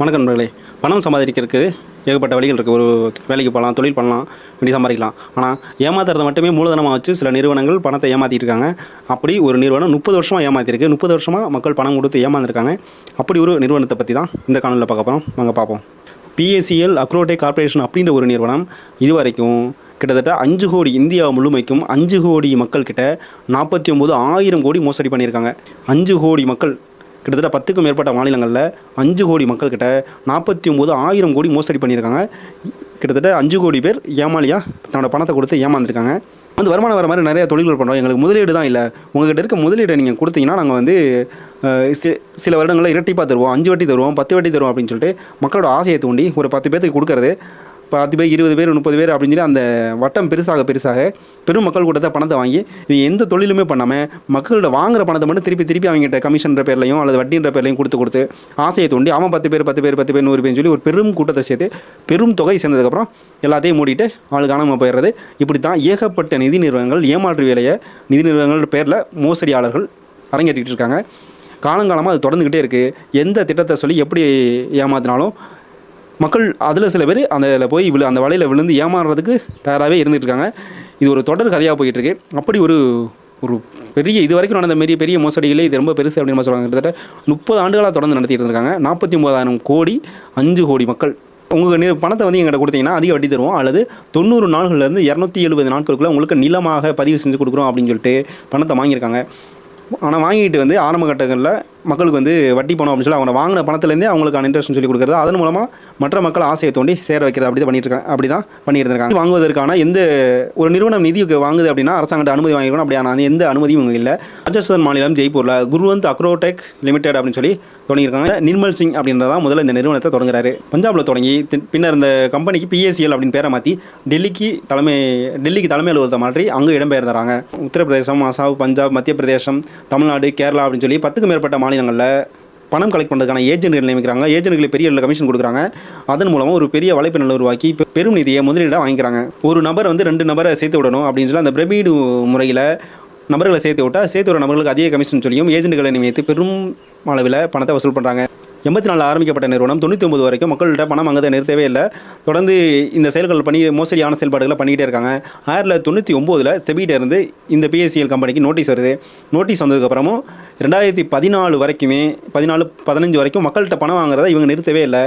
வணக்கம் நண்பர்களே. பணம் சம்பாதிக்கிறதுக்கு ஏகப்பட்ட வழிகள் இருக்குது ஒரு வேலைக்கு போகலாம் தொழில் பண்ணலாம் இப்படி சம்பாதிக்கலாம். ஆனால் ஏமாத்துறதை மட்டுமே மூலதனமாக வச்சு சில நிறுவனங்கள் பணத்தை ஏமாற்றிருக்காங்க அப்படி ஒரு நிறுவனம் முப்பது வருஷமாக ஏமாற்றிருக்கு முப்பது வருஷமாக மக்கள் பணம் கொடுத்து ஏமாந்துருக்காங்க. அப்படி ஒரு நிறுவனத்தை பற்றி தான் இந்த காணொலியில் பார்க்க போகிறோம் நாங்கள் பார்ப்போம். பிஎஸ்சிஎல் அக்ரோடே கார்ப்பரேஷன் அப்படின்ற ஒரு நிறுவனம் இதுவரைக்கும் கிட்டத்தட்ட அஞ்சு கோடி இந்தியா முழுமைக்கும் அஞ்சு கோடி மக்கள்கிட்ட நாற்பத்தி ஒம்பது ஆயிரம் கோடி மோசடி பண்ணியிருக்காங்க. அஞ்சு கோடி மக்கள் கிட்டத்தட்ட பத்துக்கும் மேற்பட்ட மாநிலங்களில் அஞ்சு கோடி மக்கள்கிட்ட நாற்பத்தி ஒம்பது ஆயிரம் கோடி மோசடி பண்ணியிருக்காங்க. கிட்டத்தட்ட அஞ்சு கோடி பேர் ஏமாளியாக தன்னோட பணத்தை கொடுத்து ஏமாந்துருக்காங்க. வந்து வருமானம் வர மாதிரி நிறைய தொழில்கள் பண்ணுறோம் எங்களுக்கு முதலீடு தான் இல்லை. உங்கள்கிட்ட இருக்க முதலீடை நீங்கள் கொடுத்தீங்கன்னா நாங்கள் வந்து சில வருடங்களில் இரட்டிப்பாக தருவோம். அஞ்சு வட்டி தருவோம் பத்து வட்டி தருவோம் அப்படின்னு சொல்லிட்டு மக்களோட ஆசையை தூண்டி ஒரு பத்து பேர்த்துக்கு கொடுக்கறது. பத்து பேர் இருபது பேர் முப்பது பேர் அப்படின்னு சொல்லி அந்த வட்டம் பெருசாக பெருசாக பெரும் மக்கள் கூட்டத்தை பணத்தை வாங்கி இது எந்த தொழிலுமே பண்ணாமல் மக்களோட வாங்குற பணத்தை மட்டும் திருப்பி திருப்பி அவங்ககிட்ட கமிஷன்ற பேர்லையும் அல்லது வட்டின்ற பேர்லையும் கொடுத்து கொடுத்து ஆசையை தூண்டி அவன் பத்து பேர் பத்து பேர் பத்து பேர் நூறு பேர்னு சொல்லி ஒரு பெரும் கூட்டத்தை சேர்த்து பெரும் தொகை சேர்ந்ததுக்கப்புறம் எல்லாத்தையும் மூடிட்டு ஆளு காணாமல் போயிடுறது. இப்படி தான் ஏகப்பட்ட நிதி நிறுவனங்கள் ஏமாற்று வேலையை நிதி நிறுவனங்கள் பேரில் மோசடியாளர்கள் அரங்கேற்றிட்டு இருக்காங்க. காலங்காலமாக அது தொடர்ந்துக்கிட்டே இருக்குது எந்த திட்டத்தை சொல்லி எப்படி ஏமாத்தினாலும் மக்கள் அதில் சில பேர் அந்த போய் விழு அந்த வலையில் விழுந்து ஏமாறுறதுக்கு தயாராகவே இருந்துகிட்டு இருக்காங்க இது ஒரு தொடர் கதையாக போயிட்டுருக்கு. அப்படி ஒரு ஒரு பெரிய இது வரைக்கும் நடந்த மாரி பெரிய மோசடிகளே இது ரொம்ப பெருசு அப்படின்னு சொல்லுவாங்க கிட்டத்தட்ட முப்பது ஆண்டுகளாக தொடர்ந்து நடத்திட்டு இருக்காங்க நாற்பத்தி ஒம்பதாயிரம் கோடி அஞ்சு கோடி மக்கள். உங்கள் பணத்தை வந்து எங்கிட்ட கொடுத்தீங்கன்னா அதிக வட்டி தருவோம். அல்லது தொண்ணூறு நாள்கள்லேருந்து இரநூத்தி எழுபது நாட்களுக்குள்ளே உங்களுக்கு நிலமாக பதிவு செஞ்சு கொடுக்குறோம் அப்படின்னு சொல்லிட்டு பணத்தை வாங்கியிருக்காங்க. ஆனால் வாங்கிட்டு வந்து ஆரம்ப கட்டங்களில் மக்களுக்கு வந்து வட்டி பணம் அப்படின்னு சொல்லி அவங்க வாங்கின பணத்துலேருந்தே அவங்களுக்கான இன்ட்ரெஸ்ட் சொல்லி கொடுக்குறது. அதன் மூலமாக மற்ற மக்கள் ஆசையை தோண்டி சேர வைக்கிறது அப்படி தான் பண்ணிட்டு இருக்காங்க. அப்படி தான் பண்ணியிருந்திருக்காங்க. வாங்குவதற்கான எந்த ஒரு நிறுவனம் நிதி வாங்குது அப்படின்னா அரசாங்கத்தை அனுமதி வாங்கிக்கணும் அப்படியான அந்த எந்த அனுமதியும் இவங்க இல்லை. ராஜஸ்தான் மாநிலம் ஜெய்ப்பூரில் குருவந்த் அக்ரோடெக் லிமிடெட் அப்படின்னு சொல்லி தொடங்கியிருக்காங்க. நிர்மல் சிங் அப்படின்றதான் முதல்ல இந்த நிறுவனத்தை தொடங்குறாரு. பஞ்சாபில் தொடங்கி பின்னர் இந்த கம்பெனிக்கு பிஎஸ்சிஎல் அப்படின்னு பேரை மாற்றி டெல்லிக்கு தலைமை டெல்லிக்கு தலைமை அலுவலகத்தை மாற்றி அங்கே இடம்பெயர்ந்துறாங்க உத்தரப்பிரதேசம் அசாம் பஞ்சாப் மத்திய பிரதேசம் தமிழ்நாடு கேரளா அப்படின்னு சொல்லி பத்துக்கும் மேற்பட்ட மாநிலங்களில் பணம் கலெக்ட் பண்ணுறதுக்கான ஏஜென்ட்கள் நியமிக்கிறாங்க. ஏஜென்ட்களுக்கு பெரிய அளவில் கமிஷன் கொடுக்குறாங்க. அதன் மூலமாக ஒரு பெரிய வலைப்பின்னல் உருவாக்கி பெரும் நிதியை முதலீடாக வாங்கிக்கிறாங்க. ஒரு நபர் வந்து ரெண்டு நபரை சேர்த்து விடணும் அப்படின்னு சொல்லி அந்த பிரமிடு முறையில் நபர்களை சேர்த்து விட்டால் சேர்த்து வர நபர்களுக்கு அதிக கமிஷன் சொல்லியும் ஏஜென்ட்களை நியமித்து பெரும் அளவில் பணத்தை வசூல் பண்ணுறாங்க எண்பத்தி நாலில் ஆரம்பிக்கப்பட்ட நிறுவனம் தொண்ணூற்றி ஒம்பது வரைக்கும் மக்கள்கிட்ட பணம் அங்கே நிறுத்தவே இல்லை. தொடர்ந்து இந்த செயல்கள் பண்ணி மோசடியான செயல்பாடுகளை பண்ணிக்கிட்டே இருக்காங்க. ஆயிரத்தி தொண்ணூற்றி ஒம்போதில் செபிகிட்ட இருந்து இந்த பிஎஸ்சிஎல் கம்பெனிக்கு நோட்டீஸ் வருது. நோட்டீஸ் வந்ததுக்கப்புறமும் ரெண்டாயிரத்தி பதினாலு வரைக்குமே பதினாலு பதினஞ்சு வரைக்கும் மக்கள்கிட்ட பணம் வாங்குறத இவங்க நிறுத்தவே இல்லை.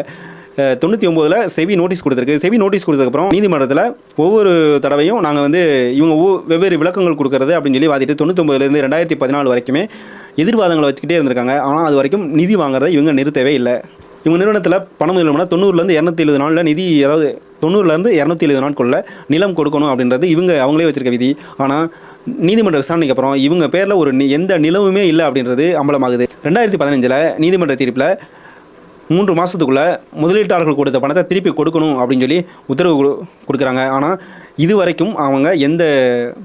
தொண்ணூற்றி ஒம்போதில் செவி நோட்டீஸ் கொடுத்துருக்கு. செவி நோட்டீஸ் கொடுத்ததுக்கப்புறம் நீதிமன்றத்தில் ஒவ்வொரு தடவையும் நாங்கள் வந்து இவங்க வெவ்வேறு விளக்கங்கள் கொடுக்கறது அப்படின்னு சொல்லி வாதிட்டு தொண்ணூத்தொம்பதுலேருந்து ரெண்டாயிரத்தி பதினாலு வரைக்குமே எதிர்வாதங்களை வச்சுக்கிட்டே இருந்திருக்காங்க. ஆனால் அது வரைக்கும் நிதி வாங்குறதை இவங்க நிறுத்தவே இல்லை. இவங்க நிறுவனத்தில் பணம் இல்லைனா தொண்ணூறுலேருந்து இரநூத்தி எழுபது நாளில் நிதி அதாவது தொண்ணூறுலேருந்து இரநூத்தி எழுபது நாட்குள்ள நிலம் கொடுக்கணும் அப்படின்றது இவங்க அவங்களே வச்சுருக்க விதி. ஆனால் நீதிமன்ற விசாரணைக்கு அப்புறம் இவங்க பேரில் ஒரு நி- எந்த நிலவுமே இல்லை அப்படின்றது அம்பலமாகுது. ரெண்டாயிரத்தி பதினஞ்சில் நீதிமன்ற தீர்ப்பில் மூன்று மாதத்துக்குள்ளே முதலீட்டாளர்கள் கொடுத்த பணத்தை திருப்பி கொடுக்கணும் அப்படின்னு சொல்லி உத்தரவு கொடு- கொடுக்குறாங்க. ஆனால் இது வரைக்கும் அவங்க எந்த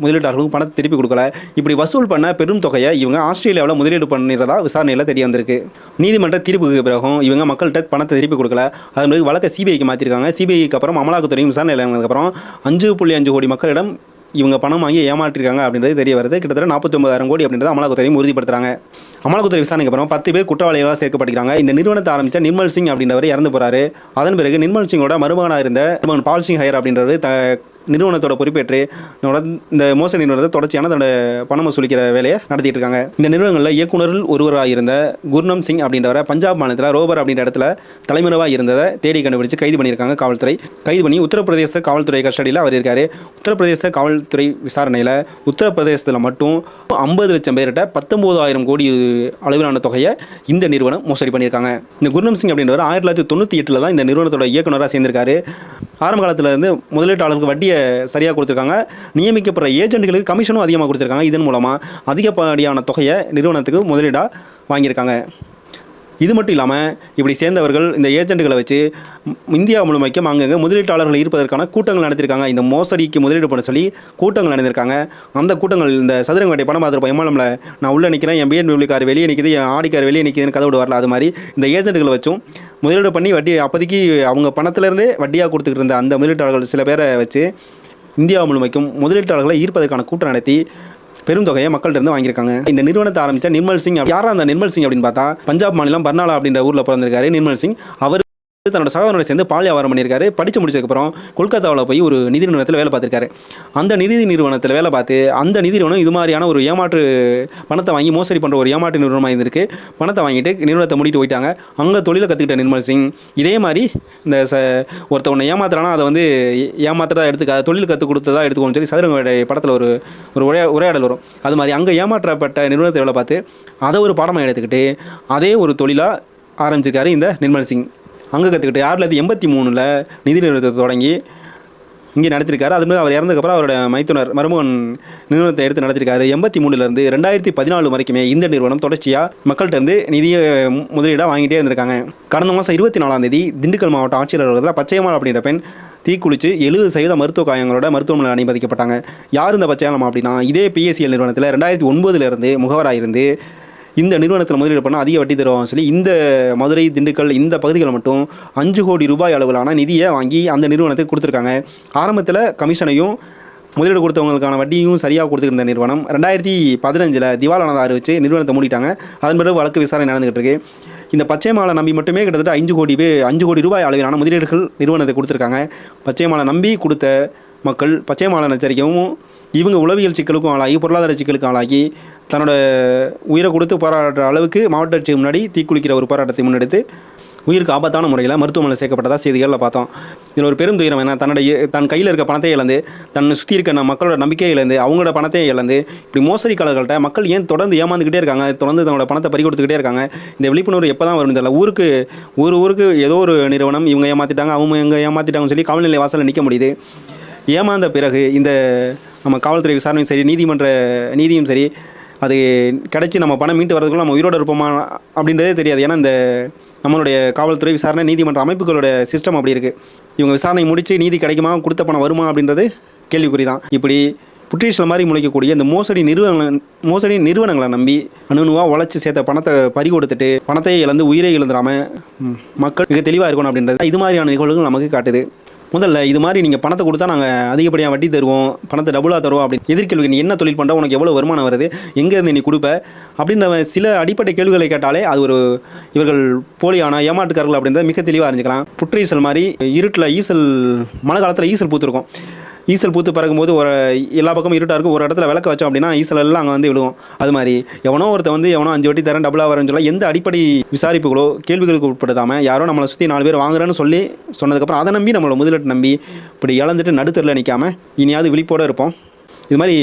முதலீட்டாளர்களுக்கும் பணத்தை திருப்பி கொடுக்கல. இப்படி வசூல் பண்ண பெரும் தொகையை இவங்க ஆஸ்திரேலியாவில் முதலீடு பண்ணுறதா விசாரணையில் தெரிய வந்திருக்கு. நீதிமன்ற தீர்ப்புக்கு பிறகும் இவங்க மக்கள்கிட்ட பணத்தை திருப்பி கொடுக்கல. அதன் பிறகு வழக்கை சிபிஐக்கு மாற்றிருக்காங்க சிபிஐக்கு அப்புறம் அமலாக்கத்துறையும் விசாரணை அப்புறம் அஞ்சு புள்ளி அஞ்சு கோடி மக்களிடம் இவங்க பணம் வாங்கி ஏமாற்றிருக்காங்க அப்படின்றது தெரிய வருது. கிட்டத்தட்ட நாற்பத்தி ஒன்பதாயிரம் கோடி அப்படின்றத அமலாக்கத்துறையும் உறுதிப்படுத்துறாங்க. அமலாக்கத்துறை விசாரணைக்கு அப்புறம் பத்து பேர் குற்றவாளிகளாக சேர்க்கப்படுகிறாங்க இந்த நிறுவனத்தை ஆரம்பித்த நிர்மல் சிங் அப்படின்றவர் இறந்து போகிறாரு அதன் பிறகு நிர்மல் சிங்கோட மருமகனாக இருந்த மருமகன் பால் சிங் ஹையர் அப்படின்றவர் த நிறுவனத்தோட பொறுப்பேற்று இந்த மோசடி நிறுவனத்தை தொடர்ச்சியான தன்னோட பணம் வசூலிக்கிற வேலையை நடத்திட்டு இருக்காங்க. இந்த நிறுவனங்களில் இயக்குனரில் ஒருவராக இருந்த குர்னம் சிங் அப்படின்றவரை பஞ்சாப் மாநிலத்தில் ரோபர் அப்படின்ற இடத்துல தலைமறைவாக இருந்ததை தேடி கண்டுபிடிச்சு கைது பண்ணியிருக்காங்க காவல்துறை. கைது பண்ணி உத்தரப்பிரதேச காவல்துறை கஸ்டடியில் அவர் இருக்காரு. உத்தரப்பிரதேச காவல்துறை விசாரணையில் உத்தரப்பிரதேசத்தில் மட்டும் ஐம்பது லட்சம் பேர்கிட்ட பத்தொம்போதாயிரம் கோடி அளவிலான தொகையை இந்த நிறுவனம் மோசடி பண்ணியிருக்காங்க. இந்த குர்னம் சிங் அப்படின்றவர் ஆயிரத்தி தொள்ளாயிரத்தி தொண்ணூற்றி எட்டில் தான் இந்த நிறுவனத்தோட இயக்குனராக சேர்ந்திருக்காரு. ஆரம்ப காலத்தில் இருந்து முதலீட்டாளருக்கு வட்டியை சரியாக கொடுத்துருக்காங்க. நியமிக்கப்படுற ஏஜென்ட்களுக்கு கமிஷனும் அதிகமாக கொடுத்துருக்காங்க. இதன் மூலமாக அதிகப்படியான தொகையை நிறுவனத்துக்கு முதலீடாக வாங்கியிருக்காங்க. இது மட்டும் இல்லாமல் இப்படி சேர்ந்தவர்கள் இந்த ஏஜென்ட்டுகளை வச்சு இந்தியா முழுமைக்கும் அங்கங்கே முதலீட்டாளர்கள் இருப்பதற்கான கூட்டங்கள் நடத்திருக்காங்க. இந்த மோசடிக்கு முதலீடு பண்ண சொல்லி கூட்டங்கள் நடந்திருக்காங்க. அந்த கூட்டங்கள் இந்த சதுரங்கட்டை படம் பார்த்துருப்போம் எம்எல்எம்ல நான் உள்ளே நிற்கிறேன் என் பிஎன்பிள்யூ கார் வெளியே நிற்கிது என் ஆடி கார் வெளியே நிற்கிதுன்னு கதை விட வரல. அது மாதிரி இந்த ஏஜென்ட்டுகளை வச்சும் முதலீடு பண்ணி வட்டி அப்போதைக்கு அவங்க பணத்திலேருந்தே வட்டியாக கொடுத்துக்கிட்டு இருந்த அந்த முதலீட்டாளர்கள் சில பேரை வச்சு இந்தியா முழுமைக்கும் முதலீட்டாளர்களை ஈர்ப்பதற்கான கூட்டம் நடத்தி பெரும் தொகையை மக்கள்கிட்ட வாங்கியிருக்காங்க. இந்த நிறுவனத்தை ஆரம்பித்த நிர்மல் சிங் யாரா அந்த நிர்மல் சிங் அப்படின்னு பார்த்தா பஞ்சாப் மாநிலம் பர்னாலா அப்படின்ற ஊரில் பிறந்திருக்காரு நிர்மல் சிங். அவர் தன்னோட சகோதரனோட சேர்ந்து பால் வியாபாரம் பண்ணியிருக்காரு. படித்து முடிச்சதுக்கப்புறம் கொல்கத்தாவில் போய் ஒரு நிதி நிறுவனத்தில் வேலை பார்த்துருக்காரு. அந்த நிதி நிறுவனத்தில் வேலை பார்த்து அந்த நிதி நிறுவனம் இது மாதிரியான ஒரு ஏமாற்று பணத்தை வாங்கி மோசடி பண்ணுற ஒரு ஏமாற்று நிறுவனமாக இருந்திருக்கு. பணத்தை வாங்கிட்டு நிறுவனத்தை மூடிட்டு போயிட்டாங்க. அங்கே தொழிலை கற்றுக்கிட்ட நிர்மல் சிங். இதே மாதிரி இந்த ச ஒருத்தவனை ஏமாத்துறானா அதை வந்து ஏமாத்துறதா எடுத்துக்க தொழில் கற்றுக் கொடுத்ததா எடுத்துக்கணும்னு சொல்லி சதுரங்க படத்தில் ஒரு ஒரு உரையா உரையாடல் வரும். அது மாதிரி அங்கே ஏமாற்றப்பட்ட நிறுவனத்தை வேலை பார்த்து அதை ஒரு பாடமாக எடுத்துக்கிட்டு அதே ஒரு தொழிலாக ஆரம்பிச்சிருக்காரு இந்த நிர்மல் சிங். அங்கே கற்றுக்கிட்டு ஆயிரத்தி தொள்ளாயிரத்தி எண்பத்தி மூணில் நிதி நிறுவனத்தை தொடங்கி இங்கே நடத்திருக்காரு. அது மாதிரி அவர் இறந்ததுக்கப்புறம் அவரோட மைத்துனர் மருமகன் நிறுவனத்தை எடுத்து நடத்திருக்காரு. எண்பத்தி மூணுலேருந்து ரெண்டாயிரத்தி பதினாலு வரைக்குமே இந்த நிறுவனம் தொடர்ச்சியாக மக்கள்கிட்டருந்து நிதியை முதலீடாக வாங்கிட்டே இருந்திருக்காங்க. கடந்த மாதம் இருபத்தி நாலாம் தேதி திண்டுக்கல் மாவட்ட ஆட்சியர் அலுவலகத்தில் பச்சையம்மாள் அப்படின்ற பெண் தீக்குளிச்சு எழுபது சதவீத மருத்துவ காயங்களோட மருத்துவமனையில் அனுமதிக்கப்பட்டாங்க. யார் இந்த பச்சையாளம் அப்படின்னா இதே பிஎஸ்சிஎல் நிறுவனத்தில் ரெண்டாயிரத்தி ஒன்பதுலேருந்து முகவராக இருந்து இந்த நிறுவனத்தில் முதலீடு பண்ணால் அதிக வட்டி தருவாங்க சொல்லி இந்த மதுரை திண்டுக்கல் இந்த பகுதிகளில் மட்டும் அஞ்சு கோடி ரூபாய் அளவிலான நிதியை வாங்கி அந்த நிறுவனத்துக்கு கொடுத்துருக்காங்க. ஆரம்பத்தில் கமிஷனையும் முதலீடு கொடுத்தவங்களுக்கான வட்டியும் சரியாக கொடுத்துருந்த நிறுவனம் ரெண்டாயிரத்தி பதினஞ்சில் திவாலானதை அறிவிச்சு நிறுவனத்தை மூடிட்டாங்க. அதன் பிறகு வழக்கு விசாரணை நடந்துகிட்டு இருக்கு. இந்த பச்சை மாலை நம்பி மட்டுமே கிட்டத்தட்ட அஞ்சு கோடி பேர் அஞ்சு கோடி ரூபாய் அளவிலான முதலீடுகள் நிறுவனத்தை கொடுத்துருக்காங்க. பச்சை மாலை நம்பி கொடுத்த மக்கள் பச்சை மாலை எச்சரிக்கவும் இவங்க உளவியல் சிக்கலுக்கும் ஆளாகி பொருளாதார சிக்கலுக்கும் ஆளாகி தன்னோட உயிரை கொடுத்து போராடுற அளவுக்கு மாவட்ட ஆட்சி முன்னாடி தீக்குளிக்கிற ஒரு போராட்டத்தை முன்னெடுத்து உயிருக்கு ஆபத்தான முறையில் மருத்துவமனையில் சேர்க்கப்பட்டதாக செய்திகளில் பார்த்தோம். இதில் ஒரு பெரும் துயரம் என்ன தன்னோட தன் கையில் இருக்க பணத்தை இழந்து தன்னை சுற்றி இருக்க மக்களோட நம்பிக்கையை இழந்து அவங்களோட பணத்தை இழந்து இப்படி மோசடிக்காரர்கள்ட்ட மக்கள் ஏன் தொடர்ந்து ஏமாந்துக்கிட்டே இருக்காங்க தொடர்ந்து தன்னோட பணத்தை பறி கொடுத்துக்கிட்டே இருக்காங்க இந்த விழிப்புணர்வு எப்போ தான் வரும் தெரியல. ஊருக்கு ஒரு ஊருக்கு ஏதோ ஒரு நிறுவனம் இவங்க ஏமாற்றிட்டாங்க அவங்க இவங்க ஏமாற்றிட்டாங்கன்னு சொல்லி காவல்நிலை வாசலில் நிற்க முடியுது. ஏமாந்த பிறகு இந்த நம்ம காவல்துறை விசாரணையும் சரி நீதிமன்ற நீதியும் சரி அது கிடச்சி நம்ம பணம் மீட்டு வரதுக்குள்ள நம்ம உயிரோடு இருப்போமா அப்படின்றதே தெரியாது. ஏன்னா இந்த நம்மளுடைய காவல்துறை விசாரணை நீதிமன்ற அமைப்புகளோட சிஸ்டம் அப்படி இருக்குது இவங்க விசாரணை முடித்து நீதி கிடைக்குமா கொடுத்த பணம் வருமா அப்படின்றது கேள்விக்குறி தான் இப்படி புற்றீசல் மாதிரி முளைக்கக்கூடிய இந்த மோசடி நிறுவனங்கள் மோசடி நிறுவனங்களை நம்பி அணுனுவாக உழைச்சி சேர்த்த பணத்தை பறி கொடுத்துட்டு பணத்தை இழந்து உயிரை இழந்துடாமல் மக்கள் மிக தெளிவாக இருக்கணும் அப்படின்றது இது மாதிரியான நிகழ்வுகள் நமக்கு காட்டுது. முதல்ல இது மாதிரி நீங்கள் பணத்தை கொடுத்தா நாங்கள் அதிகப்படியாக வட்டி தருவோம் பணத்தை டபுளாக தருவோம் அப்படின்னு எதிர்கேள்வி நீ என்ன தொழில் பண்ணுற உனக்கு எவ்வளோ வருமானம் வருது எங்கேருந்து நீ கொடுப்ப அப்படின்ற சில அடிப்படை கேள்விகளை கேட்டாலே அது ஒரு இவர்கள் போலியான ஏமாட்டுக்காரர்கள் அப்படின்றத மிக தெளிவாக அறிஞ்சிக்கலாம். புற்றீசல் மாதிரி இருட்டில் ஈசல் மழை காலத்தில் ஈசல் பூத்துருக்கும். ஈசல் பூத்து பறக்கும்போது ஒரு எல்லா பக்கமும் இருட்டாக இருக்கும். ஒரு இடத்துல விளக்க வச்சோம் அப்படின்னா ஈசல் எல்லாம் அங்கே வந்து விழுவோம் அது மாதிரி எவனோ ஒருத்தன் வந்து எவனோ அஞ்சு வட்டி தரேன் டபுளாக வரேன்னு சொல்ல எந்த அடிப்படை விசாரிப்புகளோ கேள்விகளுக்கு உட்படுத்தாமல் யாரோ நம்மளை சுற்றி நாலு பேர் வாங்குறேன்னு சொல்லி சொன்னதுக்கப்புறம் அதை நம்பி நம்மளை முதலீட்டு நம்பி இப்படி இழந்துட்டு நடுத்தரில் நிற்காம இனியாவது விழிப்போடு இருப்போம். இது மாதிரி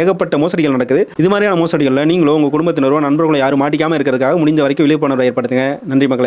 ஏகப்பட்ட மோசடிகள் நடக்குது. இது மாதிரியான மோசடிகளில் நீங்களும் உங்கள் குடும்பத்தினரோ நண்பர்களோ யாரும் மாட்டிக்காமல் இருக்கிறதுக்காக முடிஞ்ச வரைக்கும் விழிப்புணர்வை ஏற்படுத்துங்க. நன்றி மக்களை.